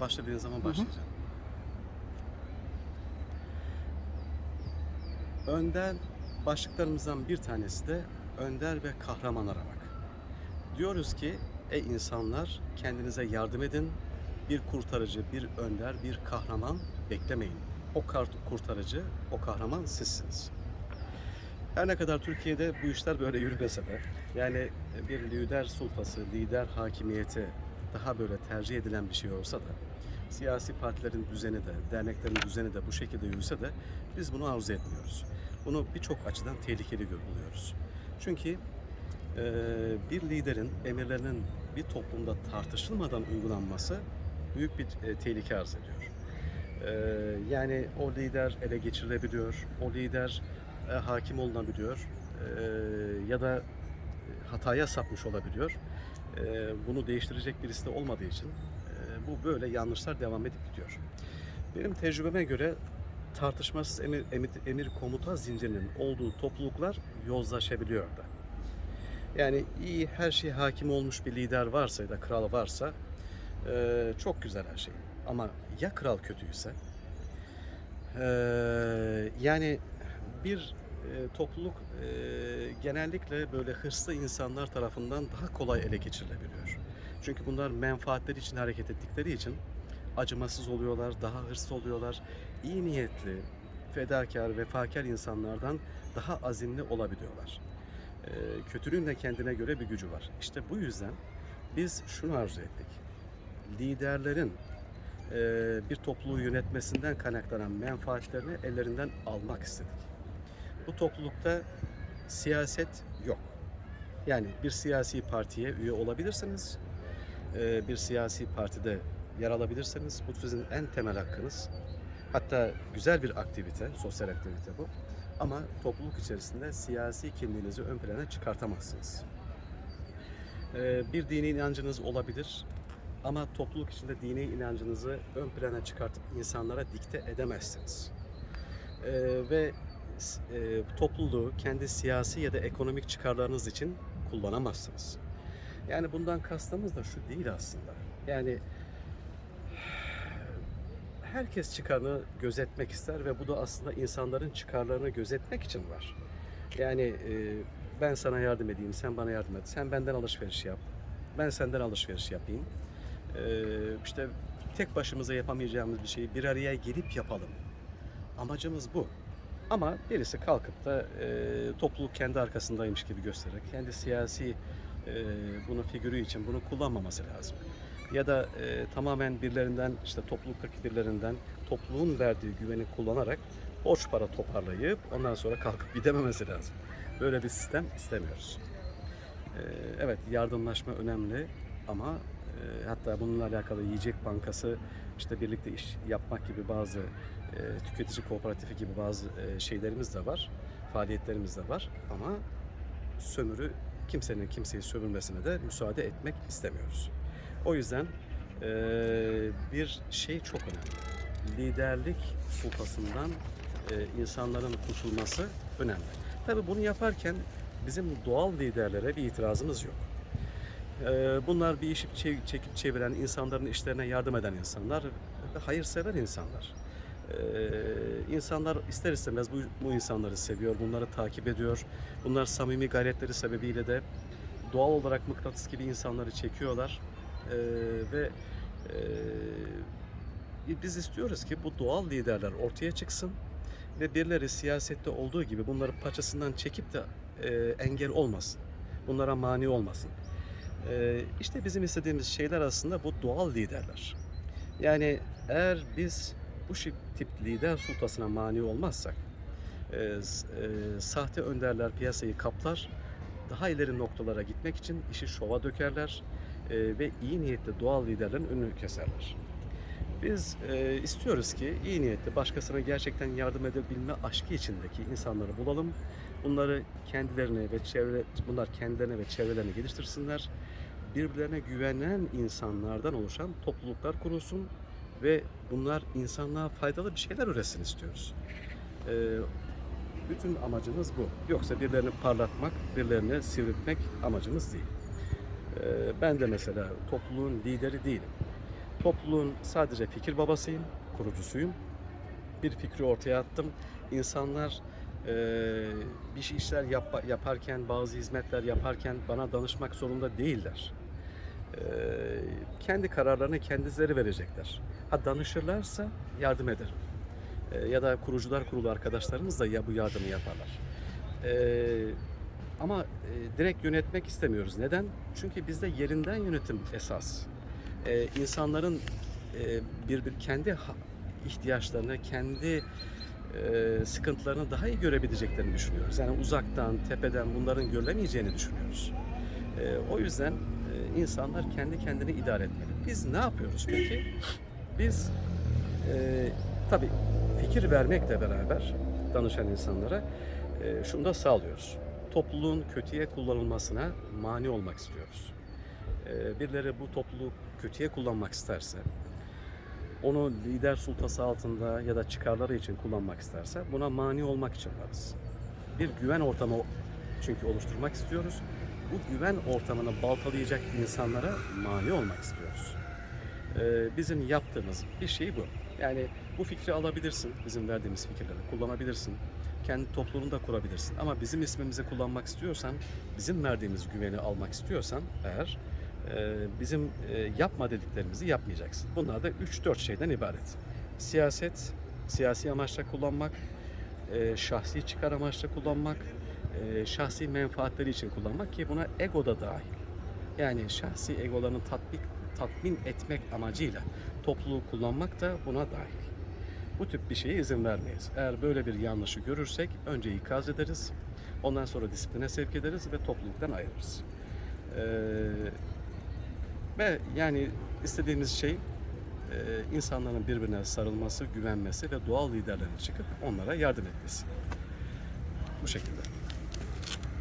Başladığın zaman başlayacağım. Önden başlıklarımızdan bir tanesi de önder ve kahraman aramak. Diyoruz ki ey insanlar kendinize yardım edin. Bir kurtarıcı, bir önder, bir kahraman beklemeyin. O kart kurtarıcı, o kahraman sizsiniz. Her ne kadar Türkiye'de bu işler böyle yürümese de yani bir lider sultası, lider hakimiyeti daha böyle tercih edilen bir şey olsa da siyasi partilerin düzeni de, derneklerin düzeni de bu şekilde yürüse de biz bunu arzu etmiyoruz. Bunu birçok açıdan tehlikeli buluyoruz. Çünkü eee, bir liderin emirlerinin bir toplumda tartışılmadan uygulanması büyük bir e, tehlike arz ediyor. Eee, yani o lider ele geçirilebiliyor, o lider e, hakim olunabiliyor eee, ya da e, hataya sapmış olabiliyor. Eee, bunu değiştirecek birisi de olmadığı için e, bu böyle yanlışlar devam edip gidiyor. Benim tecrübeme göre tartışmasız emir, emir, emir komuta zincirinin olduğu topluluklar yozlaşabiliyor da. Yani iyi her şey hakim olmuş bir lider varsa ya da kral varsa e, çok güzel her şey. Ama ya kral kötüyse e, yani bir topluluk e, genellikle böyle hırslı insanlar tarafından daha kolay ele geçirilebiliyor. Çünkü bunlar menfaatleri için hareket ettikleri için acımasız oluyorlar, daha hırslı oluyorlar. İyi niyetli, fedakar, vefakar insanlardan daha azimli olabiliyorlar. E, kötülüğün de kendine göre bir gücü var. İşte bu yüzden biz şunu arzu ettik. Liderlerin e, bir topluluğu yönetmesinden kaynaklanan menfaatlerini ellerinden almak istedik. Bu toplulukta siyaset yok. Yani bir siyasi partiye üye olabilirsiniz, e, bir siyasi partide yer alabilirsiniz. Bu sizin en temel hakkınız. Hatta güzel bir aktivite, sosyal aktivite bu. Ama topluluk içerisinde siyasi kimliğinizi ön plana çıkartamazsınız. E, bir dini inancınız olabilir ama topluluk içinde dini inancınızı ön plana çıkartıp insanlara dikte edemezsiniz. E, ve e, topluluğu kendi siyasi ya da ekonomik çıkarlarınız için kullanamazsınız. Yani bundan kastımız da şu değil aslında. Yani herkes çıkarını gözetmek ister ve bu da aslında insanların çıkarlarını gözetmek için var. Yani e, ben sana yardım edeyim, sen bana yardım et. Sen benden alışveriş yap, ben senden alışveriş yapayım. E, işte tek başımıza yapamayacağımız bir şeyi bir araya gelip yapalım. Amacımız bu. Ama birisi kalkıp da e, topluluk kendi arkasındaymış gibi göstererek kendi siyasi e, bunu figürü için bunu kullanmaması lazım. Ya da e, tamamen birilerinden işte topluluktaki birilerinden topluluğun verdiği güveni kullanarak borç para toparlayıp ondan sonra kalkıp gidememesi lazım. Böyle bir sistem istemiyoruz. E, evet yardımlaşma önemli ama e, hatta bununla alakalı Yiyecek Bankası işte birlikte iş yapmak gibi bazı tüketici kooperatifi gibi bazı e, şeylerimiz de var, faaliyetlerimiz de var ama sömürü kimsenin kimseyi sömürmesine de müsaade etmek istemiyoruz. O yüzden e, bir şey çok önemli. Liderlik sultasından e, insanların kurtulması önemli. Tabii bunu yaparken bizim doğal liderlere bir itirazımız yok. E, bunlar bir işi çe- çekip çeviren, insanların işlerine yardım eden insanlar ve hayırsever insanlar. Ee, insanlar ister istemez bu, bu insanları seviyor, bunları takip ediyor. Bunlar samimi gayretleri sebebiyle de doğal olarak mıknatıs gibi insanları çekiyorlar. Ee, ve e, biz istiyoruz ki bu doğal liderler ortaya çıksın ve birileri siyasette olduğu gibi bunları paçasından çekip de e, engel olmasın. Bunlara mani olmasın. Ee, işte bizim istediğimiz şeyler aslında bu doğal liderler. Yani eğer biz bu tip lider sultasına mani olmazsak e, e, sahte önderler piyasayı kaplar, daha ileri noktalara gitmek için işi şova dökerler e, ve iyi niyetli doğal liderlerin önünü keserler. Biz e, istiyoruz ki iyi niyetli başkasına gerçekten yardım edebilme aşkı içindeki insanları bulalım. Bunları kendilerine ve çevre bunlar kendilerine ve çevrelerini geliştirsinler. Birbirlerine güvenen insanlardan oluşan topluluklar kurulsun ve bunlar insanlığa faydalı bir şeyler üretsin istiyoruz. Ee, bütün amacımız bu. Yoksa birilerini parlatmak, birilerini sivriltmek amacımız değil. Ee, ben de mesela topluluğun lideri değilim. Topluluğun sadece fikir babasıyım, kurucusuyum. Bir fikri ortaya attım. İnsanlar eee, bir şey işler yap- yaparken, bazı hizmetler yaparken bana danışmak zorunda değiller. Eee, kendi kararlarını kendileri verecekler. Ha danışırlarsa yardım ederim. Eee, ya da kurucular kurulu arkadaşlarımız da ya bu yardımı yaparlar. Eee, ama e, direkt yönetmek istemiyoruz. Neden? Çünkü bizde yerinden yönetim esas. Eee insanların e, bir, bir kendi ihtiyaçlarını, kendi e, sıkıntılarını daha iyi görebileceklerini düşünüyoruz. Yani uzaktan, tepeden bunların görülemeyeceğini düşünüyoruz. E, o yüzden e, insanlar kendi kendini idare etmeli. Biz ne yapıyoruz peki? Biz e, tabii fikir vermekle beraber danışan insanlara e, şunu da sağlıyoruz. Topluluğun kötüye kullanılmasına mani olmak istiyoruz. E, birileri bu topluluğu kötüye kullanmak isterse, onu lider sultası altında ya da çıkarları için kullanmak isterse buna mani olmak için varız. Bir güven ortamı çünkü oluşturmak istiyoruz. Bu güven ortamını baltalayacak insanlara mani olmak istiyoruz. Ee, bizim yaptığımız bir şey bu. Yani bu fikri alabilirsin, bizim verdiğimiz fikirleri kullanabilirsin. Kendi topluluğunu da kurabilirsin. Ama bizim ismimizi kullanmak istiyorsan, bizim verdiğimiz güveni almak istiyorsan eğer e, bizim e, yapma dediklerimizi yapmayacaksın. Bunlar da 3-4 şeyden ibaret. Siyaset, siyasi amaçla kullanmak, e, şahsi çıkar amaçla kullanmak, şahsi menfaatleri için kullanmak ki buna ego da dahil. Yani şahsi egolarını tatbik, tatmin etmek amacıyla topluluğu kullanmak da buna dahil. Bu tip bir şeye izin vermeyiz. Eğer böyle bir yanlışı görürsek önce ikaz ederiz, ondan sonra disipline sevk ederiz ve topluluktan ayırırız. Ee, ve yani istediğimiz şey e, insanların birbirine sarılması, güvenmesi ve doğal liderlerin çıkıp onlara yardım etmesi. Bu şekilde.